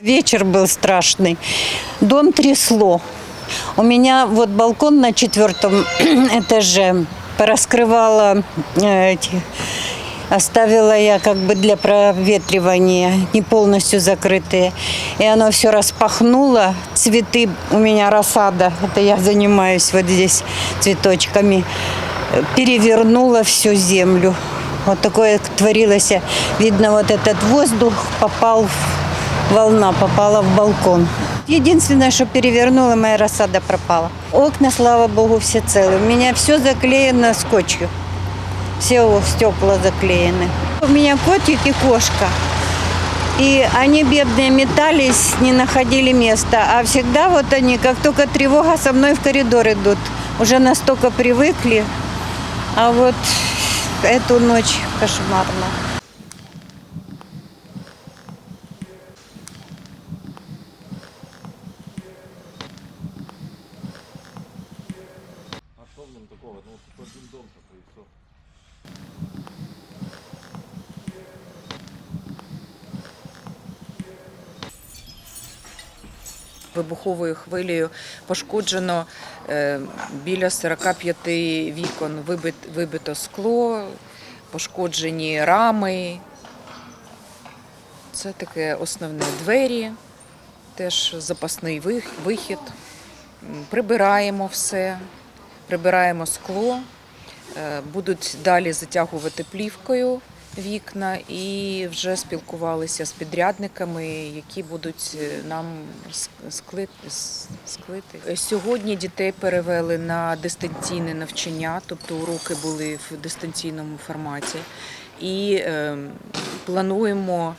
Вечер был страшный. Дом трясло. У меня вот балкон на четвертом этаже пораскрывала э, эти, оставила я как бы для проветривания, не полностью закрытые. И оно все распахнуло. Цветы у меня рассада, это я занимаюсь вот здесь цветочками. Перевернула всю землю. Вот такое творилось. Видно, вот этот воздух попал в волна попала в балкон. Единственное, что перевернула, моя рассада пропала. Окна, слава богу, все целы. У меня все заклеено скотчем. Все стекла заклеены. У меня котик и кошка. И они бедные метались, не находили места. А всегда вот они, как только тревога, со мной в коридор идут. Уже настолько привыкли. А вот эту ночь кошмарно. Нем такого? Ну, тут один дом только и все. Вибуховою хвилею пошкоджено е, біля 45 вікон, вибито скло, пошкоджені рами. Це таке основне двері, теж запасний вихід. Прибираємо все, прибираємо скло, е, будуть далі затягувати плівкою вікна і вже спілкувалися з підрядниками, які будуть е, нам ск- склити. Е, Сьогодні дітей перевели на дистанційне навчання, тобто уроки були в дистанційному форматі. І е, плануємо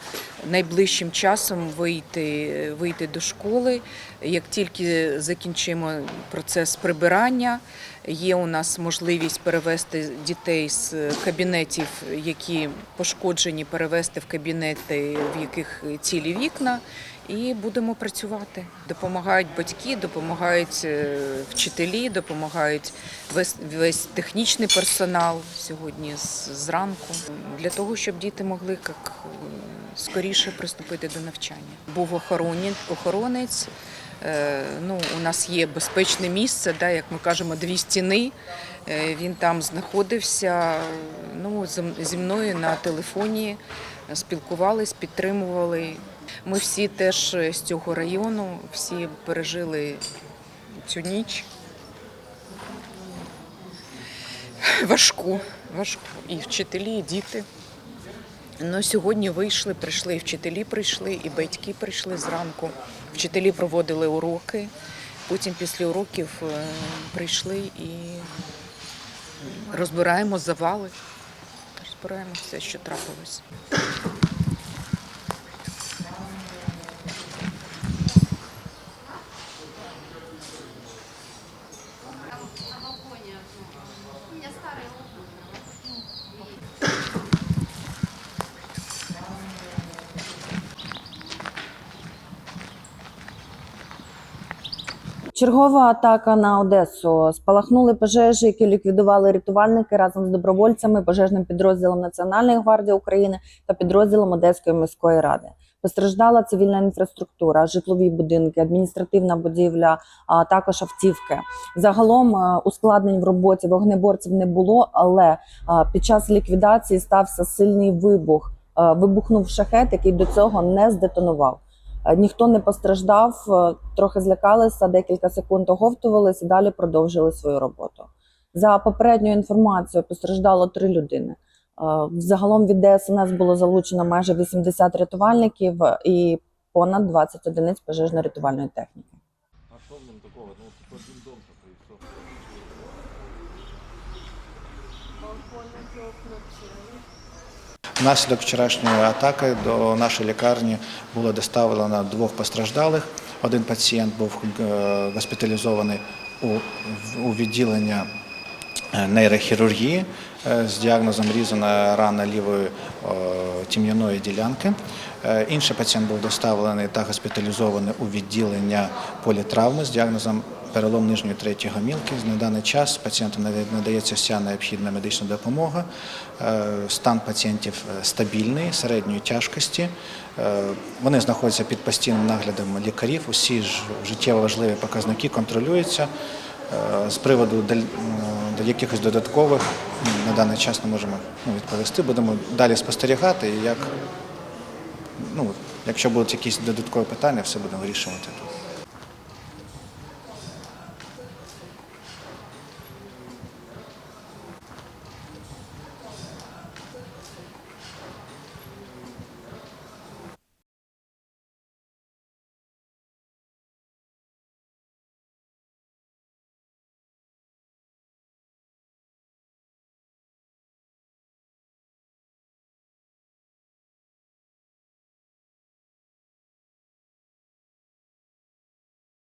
найближчим часом вийти, вийти до школи. Як тільки закінчимо процес прибирання, є у нас можливість перевести дітей з кабінетів, які пошкоджені, перевести в кабінети, в яких цілі вікна, і будемо працювати. Допомагають батьки, допомагають е, вчителі, допомагають весь, весь технічний персонал сьогодні зранку для того, щоб діти могли як скоріше приступити до навчання. Був охоронець. Е, Ну, у нас є безпечне місце, да, як ми кажемо, дві стіни. Е, Він там знаходився. Ну, зі мною на телефоні спілкувались, підтримували. Ми всі теж з цього району, всі пережили цю ніч. Важку, важку. І вчителі, і діти. Ну, сьогодні вийшли, прийшли, і вчителі прийшли, і батьки прийшли зранку. Вчителі проводили уроки. Потім після уроків е, прийшли і розбираємо завали, розбираємо все, що трапилось. Чергова атака на Одесу. Спалахнули пожежі, які ліквідували рятувальники разом з добровольцями, пожежним підрозділом Національної гвардії України та підрозділом Одеської міської ради. Постраждала цивільна інфраструктура, житлові будинки, адміністративна будівля, а також автівки. Загалом е, ускладнень в роботі вогнеборців не було, але е, під час ліквідації стався сильний вибух. Е, Вибухнув шахет, який до цього не здетонував. Е, Ніхто не постраждав, е, трохи злякалися, декілька секунд оговтувалися далі продовжили свою роботу. За попередньою інформацією, постраждало три людини. Е, Загалом від ДСНС було залучено майже 80 рятувальників і понад 20 одиниць пожежно-рятувальної техніки. А что в нем такого? Ну, тут один дом только и все. Внаслідок вчорашньої атаки до нашої лікарні було доставлено двох постраждалих. Один пацієнт був е, госпіталізований у, відділення е, нейрохірургії е, з діагнозом різана рана лівої тім'яної ділянки. Інший пацієнт був доставлений та госпіталізований у відділення політравми з діагнозом перелом нижньої третьої гомілки. На даний час пацієнту нада- надається вся необхідна медична допомога. Е, Стан пацієнтів е, стабільний, середньої тяжкості. Е, Вони знаходяться під постійним наглядом лікарів. Усі ж життєво важливі показники контролюються. З приводу до якихось додаткових на даний час не можемо ну, відповісти. Будемо далі спостерігати. Як, ну, якщо будуть якісь додаткові питання, все будемо вирішувати тут.